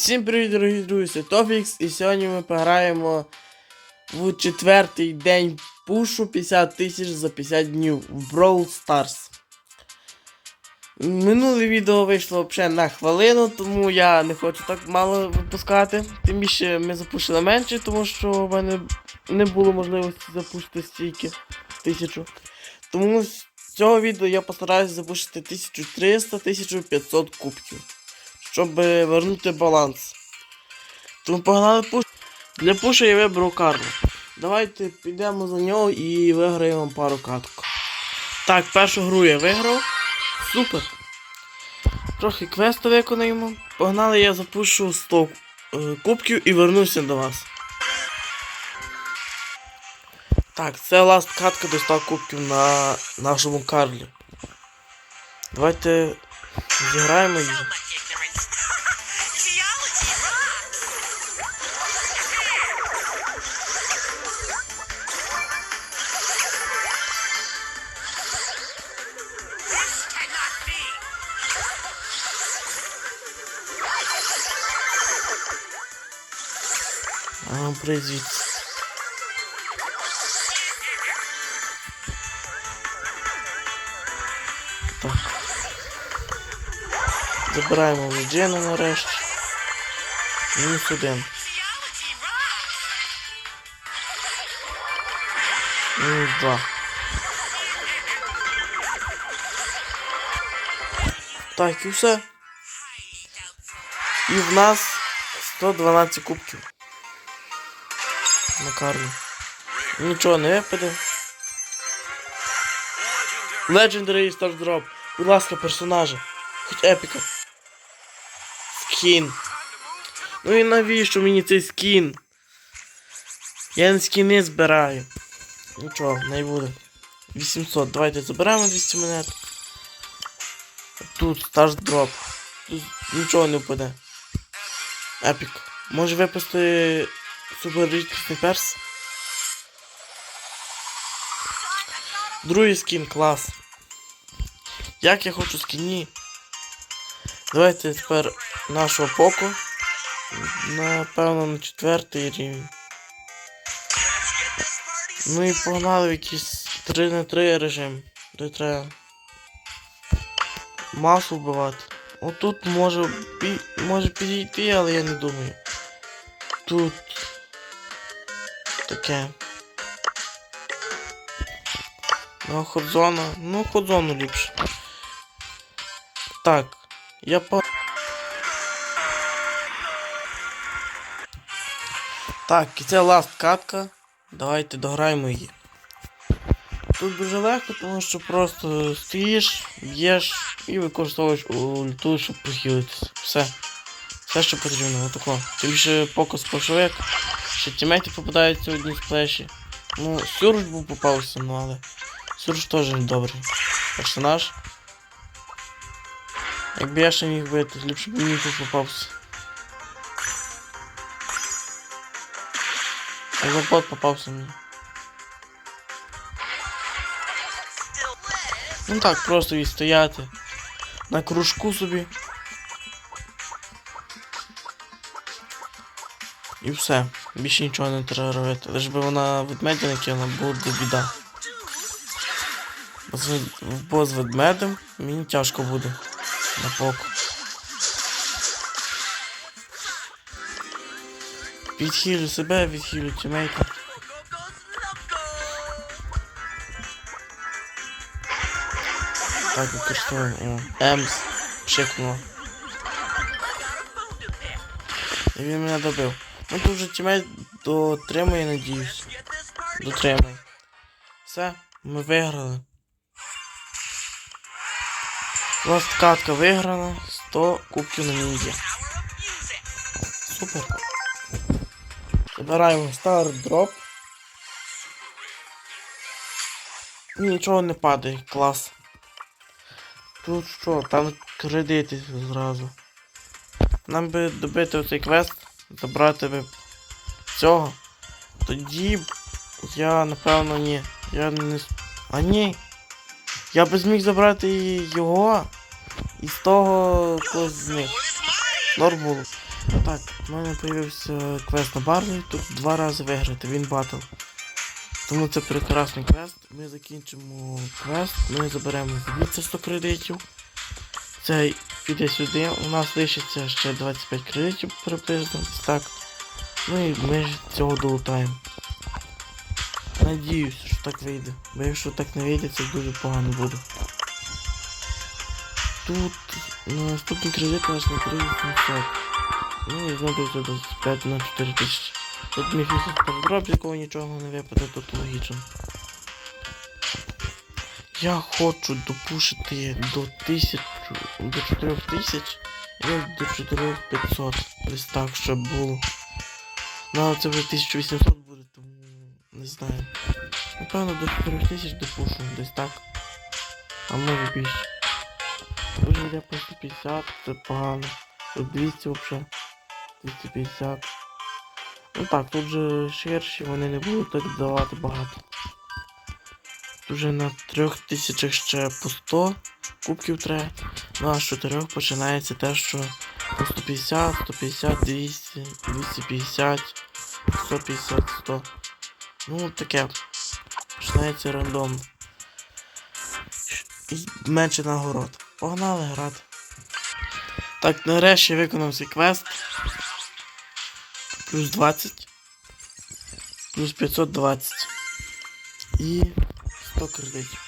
Всім привіт, дорогі друзі, Тофікс, і сьогодні ми пограємо в четвертий день пушу 50 тисяч за 50 днів в Brawl Stars. Минуле відео вийшло взагалі на хвилину, тому я не хочу так мало випускати. Тим більше ми запушили менше, тому що в мене не було можливості запустити стільки тисячу. Тому з цього відео я постараюся запустити 1300-1500 кубків щоб вернути баланс. Тому погнали пуш. Для пуша я виберу Карло. Давайте підемо за нього і виграємо пару каток. Так, першу гру я виграв. Супер. Трохи квесту виконаємо. Погнали, я запушу 100 е, кубків і вернуся до вас. Так, це ласт катка до 100 кубків на нашому Карлі. Давайте зіграємо її. А ну призвіть. Так. Забираємо Леджена нарешті. Мінус один. Geology rocks! Мінус два. Так, і все. І в нас 112 кубків. На карлі. Нічого не випаде. Legendary Star Drop. Будь ласка, персонажа. Хоч епіка. Скін. Ну і навіщо мені цей скін? Я на скіни збираю. Нічого, не буде. 800. Давайте заберемо 200 монет. Тут стаж дроп. Тут нічого не впаде. Епік. Може випасти супер рідкісний перс? Другий скін клас. Як я хочу скіні. Давайте тепер нашого поку. Напевно на четвертий рівень. Ну і погнали в якийсь 3 на 3 режим. Де треба масу вбивати. Отут може може підійти, але я не думаю. Тут таке. Ну, ходзона. Ну, ходзону ліпше. Так, я по. Так, і це ласт катка. Давайте дограємо її. Тут дуже легко, тому що просто стоїш, б'єш і використовуєш ульту, щоб похилитися. Все. Все, що потрібно, отако. Тим більше покус пошовик, ще тімейти попадаються одні сплеші. Ну, Сюрж був попався, ну але. Сюрж теж добрий. Персонаж. Якби я ще міг бити, ліпше б мені тут попався. Але бот попався мені. Ну так, просто відстояти. На кружку собі. І все. Більше нічого не треба робити. Лиш би вона ведмедя не кинула, буде біда. Бо з, ведмедем мені тяжко буде. На поку. Відхилю себе, відхилю тімейта. Так, використовуємо. Емс. Пшикнуло. І він мене добив. Ну тут вже тімейт дотримує, надіюсь. Дотримує. Все, ми виграли. У катка виграна. 100 кубків на ній. Супер. Забираємо стар дроп. Нічого не падає, клас. Тут що, там кредити зразу. Нам би добити оцей квест, забрати би цього. Тоді я напевно ні. Я не. А ні. Я би зміг забрати його і з того когось з них. Норм. Так, в мене з'явився квест на Барлі, тут два рази виграти, він батл. Тому це прекрасний квест. Ми закінчимо квест, ми заберемо звідси 100 кредитів. Цей піде сюди, у нас лишиться ще 25 кредитів приблизно, так. Ну і ми ж цього долутаємо. Надіюсь, що так вийде. Бо якщо так не вийде, це дуже погано буде. Тут на наступний кредит у нас не 3700. Ну і знову це 25 на 4 тисячі. Тут міг передроб, з якого нічого не випаде, тут логічно. Я хочу допушити до 1000, до 4000 і до 4500. Десь так, щоб було. Ну, але це вже 1800 буде, тому не знаю. Напевно, до 4000 допушу, десь так. А може більше. Дуже йде по 150, це погано. Тут 200 взагалі. 250. Ну так, тут же ширші, вони не будуть так давати багато. Вже на 3000 ще по 100 кубків треба. Ну а з 4 починається те, що по 150, 150, 200, 250, 150, 100. Ну таке. Починається рандомно. І менше нагород. Погнали грати. Так, нарешті виконав цей квест. Плюс 20. Плюс 520. І 100 кредитів.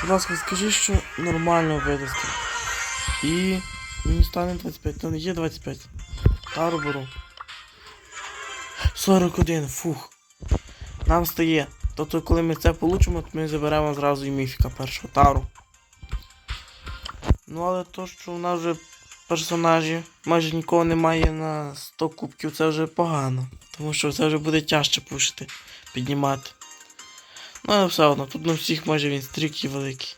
Будь ласка, скажи, що нормально видасти. І мені стане 25. Та не є 25. Тару беру. 41, фух. Нам стає. Тобто, коли ми це получимо, то ми заберемо зразу і міфіка першого тару. Ну але то, що в нас вже персонажі майже нікого немає на 100 кубків, це вже погано. Тому що це вже буде тяжче пушити, піднімати. Ну але все одно, тут на всіх майже він стрік і великий.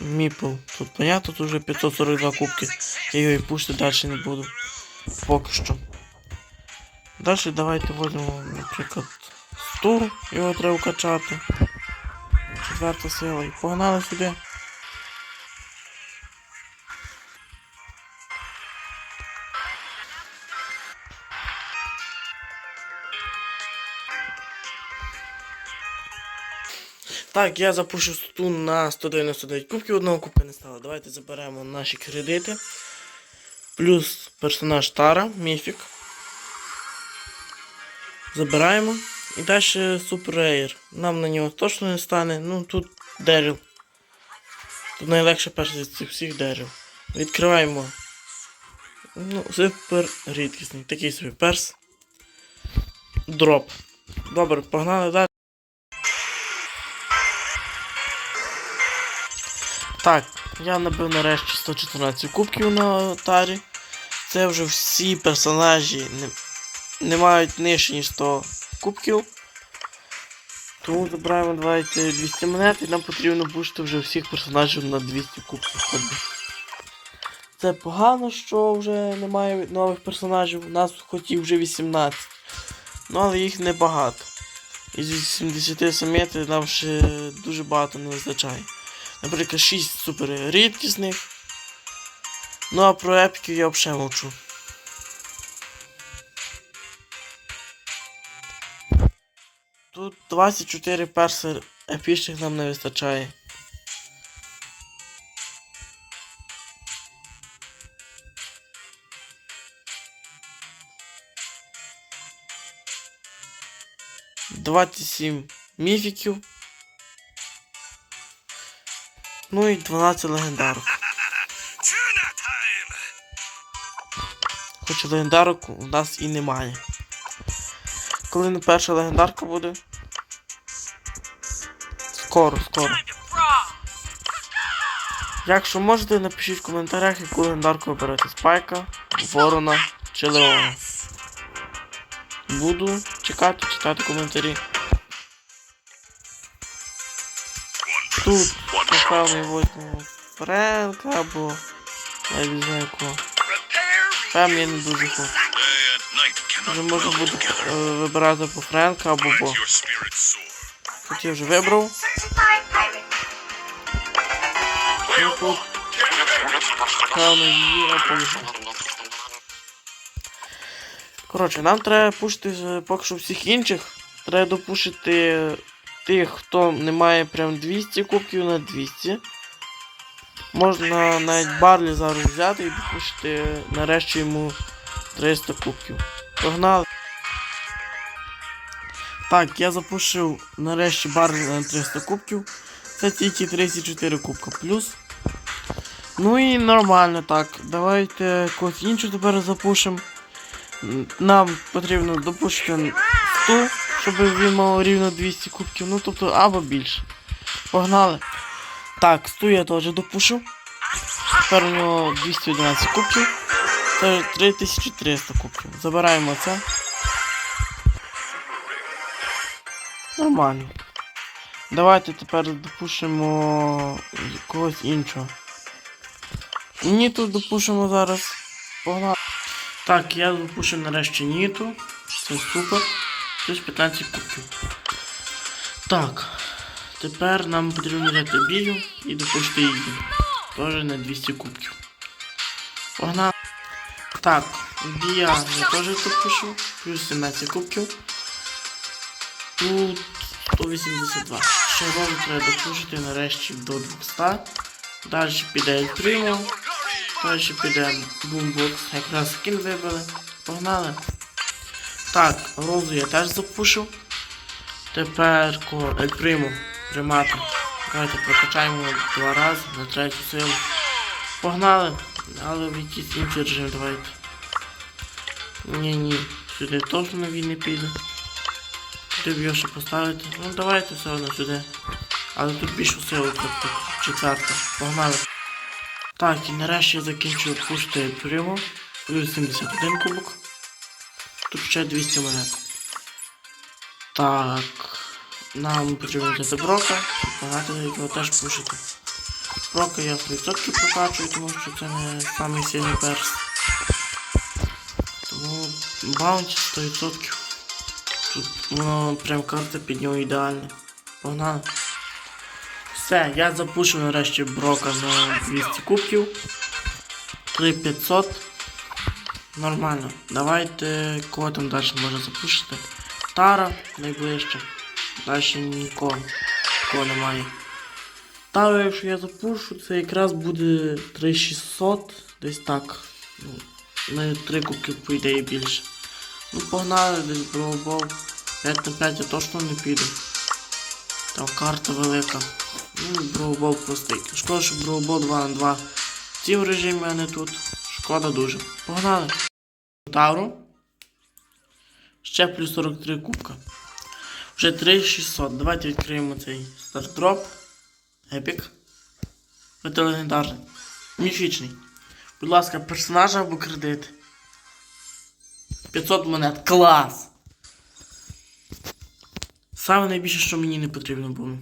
Міпл. Тут понятно, тут вже 542 кубки. Я його і пушити далі не буду. Поки що. Далі давайте возьмемо, наприклад, стур, його треба качати. Четверта сила. І погнали сюди. Так, я запушу стун на 199 кубків, одного кубка не стало. Давайте заберемо наші кредити. Плюс персонаж Тара, міфік. Забираємо. І далі Супер Ейр. Нам на нього точно не стане. Ну тут Деріл. Тут найлегше перший з цих всіх Деріл. Відкриваємо. Ну, супер рідкісний. Такий собі перс. Дроп. Добре, погнали далі. Так, я набив нарешті 114 кубків на тарі. Це вже всі персонажі не, не мають нижче, ніж 100 кубків. Тому забираємо давайте 200 монет і нам потрібно бушити вже всіх персонажів на 200 кубків. хоч. Це погано, що вже немає нових персонажів. У нас хоч і вже 18. Ну але їх небагато. Із 80 самітів нам ще дуже багато не вистачає. Наприклад, 6 супер рідкісних. Ну а про епіків я взагалі мовчу. Тут 24 перси епічних нам не вистачає. Двадцять сім міфіків. Ну і 12 легендарок. Tuna time! Хоч легендарок у нас і немає. Коли не перша легендарка буде? Скоро, скоро. Якщо можете, напишіть в коментарях, яку легендарку ви Спайка, Ворона чи Леона. Буду чекати, читати коментарі. Тут, напевно, возьмемо Френка або я не знаю кого. Там я не дуже хочу. Можна буде е, вибирати або Френка або Бо. Тут я вже вибрав. Певно, її оповішу. Коротше, нам треба пушити е, поки що всіх інших. Треба допушити тих, хто не має прям 200 кубків на 200. Можна навіть Барлі зараз взяти і допушити нарешті йому 300 кубків. Погнали. Так, я запушив нарешті Барлі на 300 кубків. Це тільки 34 кубка плюс. Ну і нормально так. Давайте когось іншого тепер запушимо. Нам потрібно допушити 100, щоб він мав рівно 200 кубків, ну тобто або більше. Погнали. Так, 100 я теж допушив. Тепер у нього 211 кубків. Це 3300 кубків. Забираємо це. Нормально. Давайте тепер допушимо когось іншого. Ніту допушимо зараз. Погнали. Так, я допущу нарешті Ніту. Це супер. Плюс 15 кубків. Так. Тепер нам потрібно взяти бію і допустити її. Теж на 200 кубків. Погнали. Так, бія я теж допущу. Плюс 17 кубків. Тут 182. Ще розу треба допушити нарешті до 200. Далі піде Ельпримо. Далі піде бумбокс. Якраз скін вибили. Погнали. Так, розу я теж запушу. Тепер ко Ельпримо примати. Давайте прокачаємо два рази на третю силу. Погнали. Але в якийсь інший режим давайте. Ні, ні, сюди теж на не піде. Б його ще поставити. Ну давайте все одно сюди. Але тут більшу силу, тобто четверта. Погнали. Так, і нарешті я закінчую пушити прямо. Плюс 71 кубок. Тут ще 200 монет. Так. Нам потрібно взяти брока. Багато його теж пушити. Брока я 100% прокачую, тому що це не самий сильний перс. Тому баунті 100%. Тут воно прям карта під нього ідеальна. Погнали. Все, я запушу нарешті брока на 200 кубків. 3500. Нормально. Давайте кого там далі може запушити. Тара найближче. Далі нікого. Такого немає. Тару, якщо я запушу, це якраз буде 3600. Десь так. Ну, на 3 кубки по ідеї більше. Ну погнали десь броубол. 5 на 5 я точно не піду. Там карта велика. Ну, броубол простий. Шкода, що броубол 2 на 2. Ці в режимі, а не тут. Шкода дуже. Погнали. Тавру. Ще плюс 43 кубка. Вже 3600. Давайте відкриємо цей стартдроп. Епік. Це легендарний. Міфічний. Будь ласка, персонажа або кредит. 500 монет. Клас! Саме найбільше, що мені не потрібно було.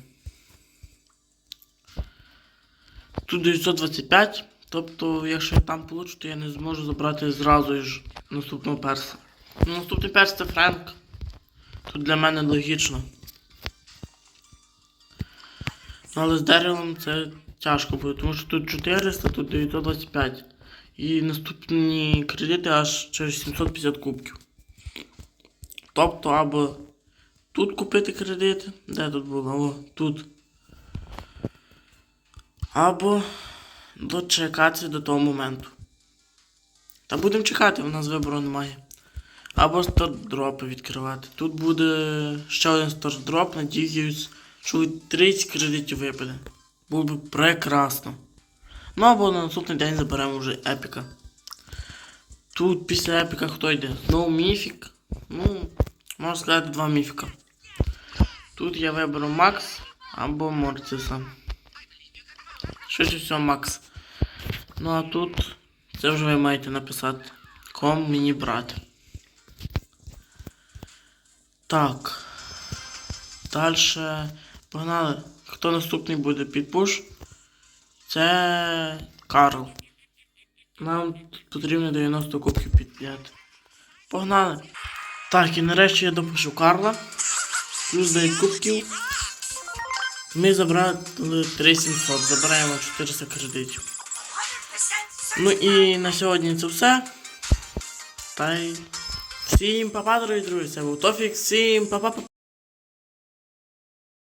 Тут 925, тобто, якщо я там получу, то я не зможу забрати зразу ж наступного перса. Ну, наступний перс це Френк. Тут для мене логічно. Ну, але з деревом це тяжко буде, тому що тут 400, тут 925. І наступні кредити аж через 750 кубків. Тобто або тут купити кредити. Де тут було? О, тут. Або дочекатися до того моменту. Та будемо чекати, у нас вибору немає. Або стардропи відкривати. Тут буде ще один стардроп, надіюсь, що 30 кредитів випаде. Було б прекрасно. Ну або на наступний день заберемо вже епіка. Тут після епіка хто йде? Знову міфік. Ну, можна сказати, два міфіка. Тут я виберу Макс або Морциса. Швидше всього Макс. Ну а тут це вже ви маєте написати. Ком мені брати. Так. Дальше. Погнали. Хто наступний буде під пуш? Це Карл. Нам потрібно 90 кубків підняти. Погнали. Так, і нарешті я допишу Карла. Плюс 9 кубків. Ми забрали 3700. Забираємо 400 кредитів. Ну і на сьогодні це все. Та й всім па-па, дорогі друзі. Це був Тофік, всім па-па.